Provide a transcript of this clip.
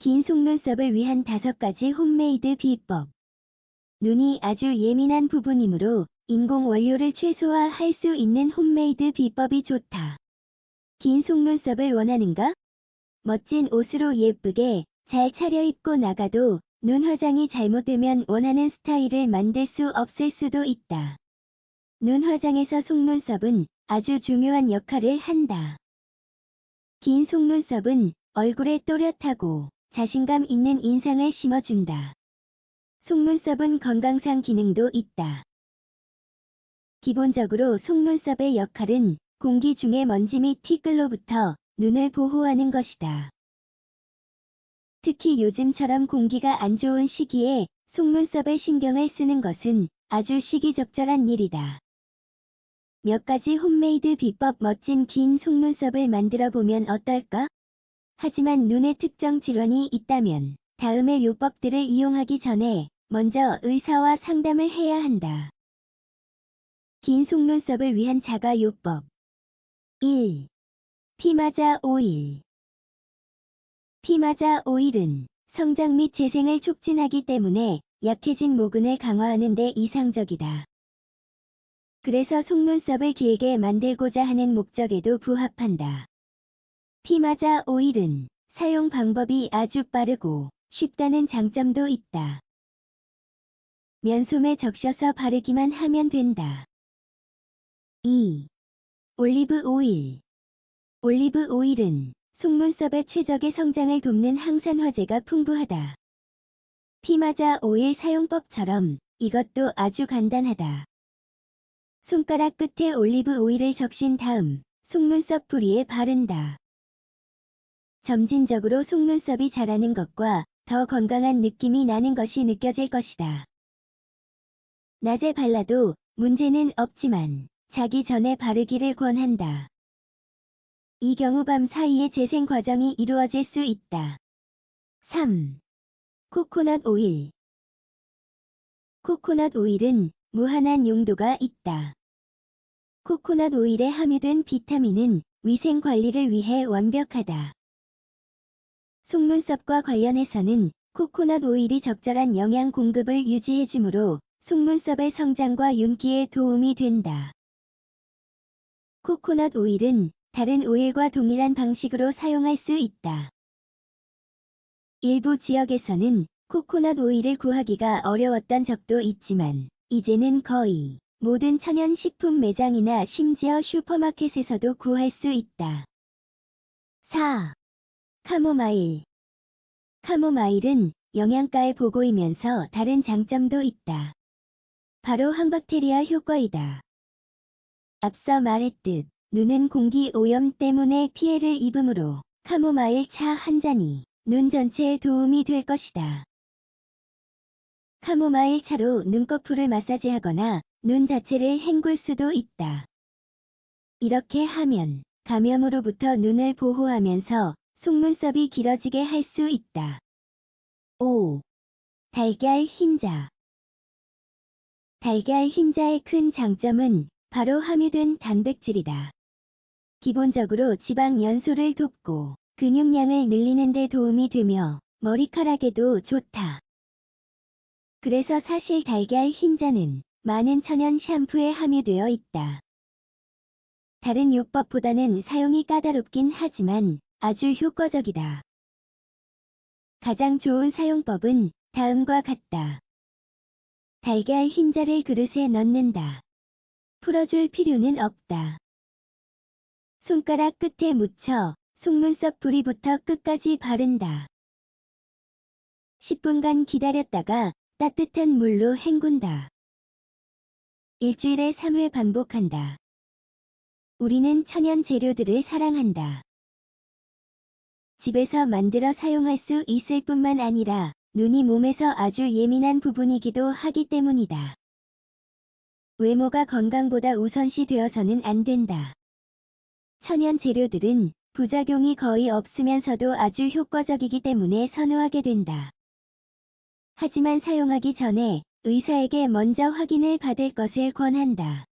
긴 속눈썹을 위한 다섯 가지 홈메이드 비법. 눈이 아주 예민한 부분이므로 인공 원료를 최소화할 수 있는 홈메이드 비법이 좋다. 긴 속눈썹을 원하는가? 멋진 옷으로 예쁘게 잘 차려입고 나가도 눈 화장이 잘못되면 원하는 스타일을 만들 수 없을 수도 있다. 눈 화장에서 속눈썹은 아주 중요한 역할을 한다. 긴 속눈썹은 얼굴에 또렷하고 자신감 있는 인상을 심어준다. 속눈썹은 건강상 기능도 있다. 기본적으로 속눈썹의 역할은 공기 중의 먼지 및 티끌로부터 눈을 보호하는 것이다. 특히 요즘처럼 공기가 안 좋은 시기에 속눈썹에 신경을 쓰는 것은 아주 시기적절한 일이다. 몇 가지 홈메이드 비법 멋진 긴 속눈썹을 만들어 보면 어떨까? 하지만 눈에 특정 질환이 있다면 다음의 요법들을 이용하기 전에 먼저 의사와 상담을 해야 한다. 긴 속눈썹을 위한 자가 요법 1. 피마자 오일 피마자 오일은 성장 및 재생을 촉진하기 때문에 약해진 모근을 강화하는 데 이상적이다. 그래서 속눈썹을 길게 만들고자 하는 목적에도 부합한다. 피마자 오일은 사용 방법이 아주 빠르고 쉽다는 장점도 있다. 면솜에 적셔서 바르기만 하면 된다. 2. 올리브 오일 올리브 오일은 속눈썹의 최적의 성장을 돕는 항산화제가 풍부하다. 피마자 오일 사용법처럼 이것도 아주 간단하다. 손가락 끝에 올리브 오일을 적신 다음 속눈썹 부리에 바른다. 점진적으로 속눈썹이 자라는 것과 더 건강한 느낌이 나는 것이 느껴질 것이다. 낮에 발라도 문제는 없지만 자기 전에 바르기를 권한다. 이 경우 밤 사이에 재생 과정이 이루어질 수 있다. 3. 코코넛 오일 코코넛 오일은 무한한 용도가 있다. 코코넛 오일에 함유된 비타민은 위생 관리를 위해 완벽하다. 속눈썹과 관련해서는 코코넛 오일이 적절한 영양 공급을 유지해주므로 속눈썹의 성장과 윤기에 도움이 된다. 코코넛 오일은 다른 오일과 동일한 방식으로 사용할 수 있다. 일부 지역에서는 코코넛 오일을 구하기가 어려웠던 적도 있지만 이제는 거의 모든 천연 식품 매장이나 심지어 슈퍼마켓에서도 구할 수 있다. 4. 카모마일 카모마일은 영양가에 보고이면서 다른 장점도 있다. 바로 항박테리아 효과이다. 앞서 말했듯 눈은 공기 오염 때문에 피해를 입으므로 카모마일 차 한 잔이 눈 전체에 도움이 될 것이다. 카모마일 차로 눈꺼풀을 마사지하거나 눈 자체를 헹굴 수도 있다. 이렇게 하면 감염으로부터 눈을 보호하면서 속눈썹이 길어지게 할 수 있다. 5. 달걀 흰자 달걀 흰자의 큰 장점은 바로 함유된 단백질이다. 기본적으로 지방 연소를 돕고 근육량을 늘리는 데 도움이 되며 머리카락에도 좋다. 그래서 사실 달걀 흰자는 많은 천연 샴푸에 함유되어 있다. 다른 요법보다는 사용이 까다롭긴 하지만 아주 효과적이다. 가장 좋은 사용법은 다음과 같다. 달걀 흰자를 그릇에 넣는다. 풀어줄 필요는 없다. 손가락 끝에 묻혀 속눈썹 부리부터 끝까지 바른다. 10분간 기다렸다가 따뜻한 물로 헹군다. 일주일에 3회 반복한다. 우리는 천연 재료들을 사랑한다. 집에서 만들어 사용할 수 있을 뿐만 아니라 눈이 몸에서 아주 예민한 부분이기도 하기 때문이다. 외모가 건강보다 우선시 되어서는 안 된다. 천연 재료들은 부작용이 거의 없으면서도 아주 효과적이기 때문에 선호하게 된다. 하지만 사용하기 전에 의사에게 먼저 확인을 받을 것을 권한다.